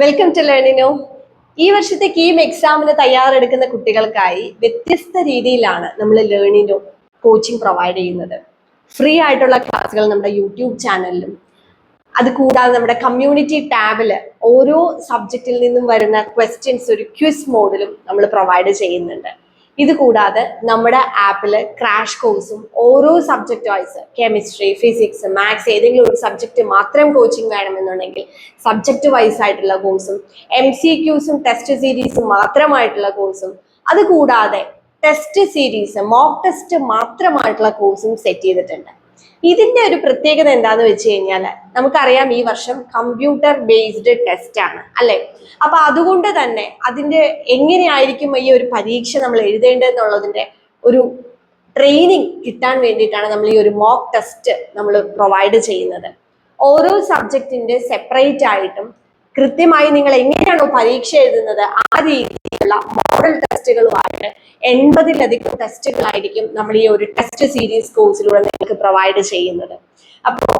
Welcome to Learnino ഈ വർഷത്തെ കീം എക്സാമിന് തയ്യാറെടുക്കുന്ന കുട്ടികൾക്കായി വ്യത്യസ്ത രീതിയിലാണ് നമ്മൾ ലേണിനോ കോച്ചിങ് പ്രൊവൈഡ് ചെയ്യുന്നത്. ഫ്രീ ആയിട്ടുള്ള ക്ലാസ്സുകൾ നമ്മുടെ യൂട്യൂബ് ചാനലിലും അത് കൂടാതെ നമ്മുടെ കമ്മ്യൂണിറ്റി ടാബിൽ ഓരോ സബ്ജക്റ്റിൽ നിന്നും വരുന്ന ക്വസ്റ്റ്യൻസ് ഒരു ക്വിസ് മോഡിലും നമ്മൾ പ്രൊവൈഡ് ചെയ്യുന്നുണ്ട്. ഇത് കൂടാതെ നമ്മുടെ ആപ്പിൽ ക്രാഷ് കോഴ്സും ഓരോ subject wise chemistry physics maths ഏതെങ്കിലും ഒരു സബ്ജക്റ്റ് മാത്രം കോച്ചിങ് വേണമെന്നുണ്ടെങ്കിൽ സബ്ജക്റ്റ് വൈസ് ആയിട്ടുള്ള കോഴ്സും എം സി ക്യൂസും ടെസ്റ്റ് സീരീസും മാത്രമായിട്ടുള്ള കോഴ്സും അത് കൂടാതെ ടെസ്റ്റ് സീരീസ് മോക്ക് ടെസ്റ്റ് മാത്രമായിട്ടുള്ള കോഴ്സും സെറ്റ് ചെയ്തിട്ടുണ്ട്. ഇതിന്റെ ഒരു പ്രത്യേകത എന്താന്ന് വെച്ച് കഴിഞ്ഞാൽ നമുക്കറിയാം ഈ വർഷം കമ്പ്യൂട്ടർ ബേസ്ഡ് ടെസ്റ്റ് ആണ് അല്ലെ? അപ്പൊ അതുകൊണ്ട് തന്നെ അതിന്റെ എങ്ങനെയായിരിക്കും ഈ ഒരു പരീക്ഷ നമ്മൾ എഴുതേണ്ടതെന്നുള്ളതിന്റെ ഒരു ട്രെയിനിങ് കിട്ടാൻ വേണ്ടിയിട്ടാണ് നമ്മൾ ഈ ഒരു മോക്ക് ടെസ്റ്റ് നമ്മൾ പ്രൊവൈഡ് ചെയ്യുന്നത്. ഓരോ സബ്ജക്റ്റിന്റെ സെപ്പറേറ്റ് ആയിട്ടും കൃത്യമായി നിങ്ങൾ എങ്ങനെയാണോ പരീക്ഷ എഴുതുന്നത് ആ രീതിയിലുള്ള മോഡൽ ടെസ്റ്റുകളുമായിട്ട് എൺപതിലധികം ടെസ്റ്റുകളായിരിക്കും നമ്മൾ ഈ ഒരു ടെസ്റ്റ് സീരീസ് കോഴ്സിലൂടെ നിങ്ങൾക്ക് പ്രൊവൈഡ് ചെയ്യുന്നത്. അപ്പോൾ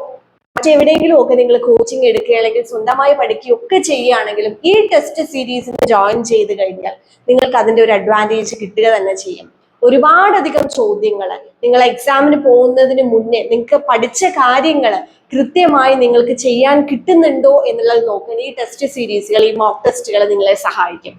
മറ്റെവിടെയെങ്കിലും ഒക്കെ നിങ്ങൾ കോച്ചിങ് എടുക്കുകയാണെങ്കിൽ സ്വന്തമായി പഠിക്കുകയൊക്കെ ചെയ്യുകയാണെങ്കിലും ഈ ടെസ്റ്റ് സീരീസിന് ജോയിൻ ചെയ്ത് കഴിഞ്ഞാൽ നിങ്ങൾക്ക് അതിന്റെ ഒരു അഡ്വാന്റേജ് കിട്ടുക തന്നെ ചെയ്യും. ഒരുപാടധികം ചോദ്യങ്ങൾ നിങ്ങൾ എക്സാമിന് പോകുന്നതിന് മുന്നേ നിങ്ങൾക്ക് പഠിച്ച കാര്യങ്ങൾ കൃത്യമായി നിങ്ങൾക്ക് ചെയ്യാൻ കിട്ടുന്നുണ്ടോ എന്നുള്ളത് നോക്കാൻ ഈ ടെസ്റ്റ് സീരീസുകൾ ഈ മോക്ക് ടെസ്റ്റുകൾ നിങ്ങളെ സഹായിക്കും.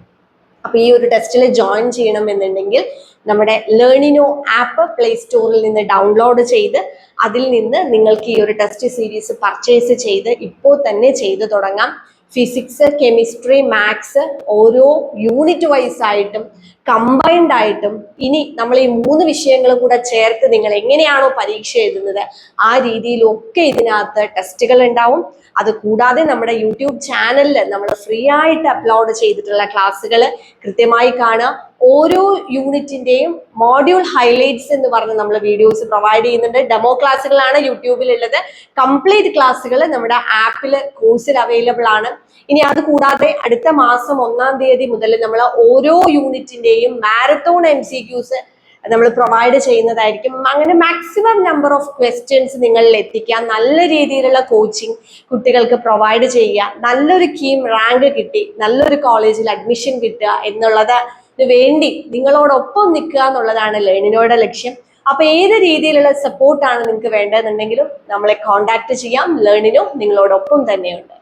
അപ്പൊ ഈ ഒരു ടെസ്റ്റിൽ ജോയിൻ ചെയ്യണം എന്നുണ്ടെങ്കിൽ നമ്മുടെ ലേണിനോ ആപ്പ് പ്ലേ സ്റ്റോറിൽ നിന്ന് ഡൗൺലോഡ് ചെയ്ത് അതിൽ നിന്ന് നിങ്ങൾക്ക് ഈ ഒരു ടെസ്റ്റ് സീരീസ് പർച്ചേസ് ചെയ്ത് ഇപ്പോൾ തന്നെ ചെയ്തു തുടങ്ങാം. ഫിസിക്സ് കെമിസ്ട്രി മാത്സ് ഓരോ യൂണിറ്റ് വൈസ് ആയിട്ടും കമ്പൈൻഡ് ആയിട്ടും ഇനി നമ്മൾ ഈ മൂന്ന് വിഷയങ്ങളും കൂടെ ചേർത്ത് നിങ്ങൾ എങ്ങനെയാണോ പരീക്ഷ എഴുതുന്നത് ആ രീതിയിലൊക്കെ ഇതിനകത്ത് ടെസ്റ്റുകൾ ഉണ്ടാവും. അത് കൂടാതെ നമ്മുടെ യൂട്യൂബ് ചാനലിൽ നമ്മൾ ഫ്രീ ആയിട്ട് അപ്ലോഡ് ചെയ്തിട്ടുള്ള ക്ലാസ്സുകൾ കൃത്യമായി കാണുക. ഓരോ യൂണിറ്റിന്റെയും മോഡ്യൂൾ ഹൈലൈറ്റ്സ് എന്ന് പറഞ്ഞ് നമ്മൾ വീഡിയോസ് പ്രൊവൈഡ് ചെയ്യുന്നുണ്ട്. ഡെമോ ക്ലാസ്സുകളാണ് യൂട്യൂബിലുള്ളത്. കംപ്ലീറ്റ് ക്ലാസ്സുകൾ നമ്മുടെ ആപ്പിൽ കോഴ്സിൽ അവൈലബിൾ ആണ്. ഇനി അതുകൂടാതെ അടുത്ത മാസം ഒന്നാം തീയതി മുതൽ നമ്മൾ ഓരോ യൂണിറ്റിന്റെയും മാരത്തോൺ എം സി ക്യൂസ് നമ്മൾ പ്രൊവൈഡ് ചെയ്യുന്നതായിരിക്കും. അങ്ങനെ മാക്സിമം നമ്പർ ഓഫ് ക്വസ്റ്റ്യൻസ് നിങ്ങളിൽ എത്തിക്കാൻ നല്ല രീതിയിലുള്ള കോച്ചിങ് കുട്ടികൾക്ക് പ്രൊവൈഡ് ചെയ്യുക. നല്ലൊരു കീം റാങ്ക് കിട്ടി. നല്ലൊരു കോളേജിൽ അഡ്മിഷൻ കിട്ടുക എന്നുള്ളത് വേണ്ടി നിങ്ങളോടൊപ്പം നിൽക്കുക എന്നുള്ളതാണ് ലേണിനോടെ ലക്ഷ്യം. അപ്പൊ ഏത് രീതിയിലുള്ള സപ്പോർട്ടാണ് നിങ്ങൾക്ക് വേണ്ടതെന്നുണ്ടെങ്കിലും നമ്മളെ കോണ്ടാക്ട് ചെയ്യാം. ലേണിനും നിങ്ങളോടൊപ്പം തന്നെയുണ്ട്.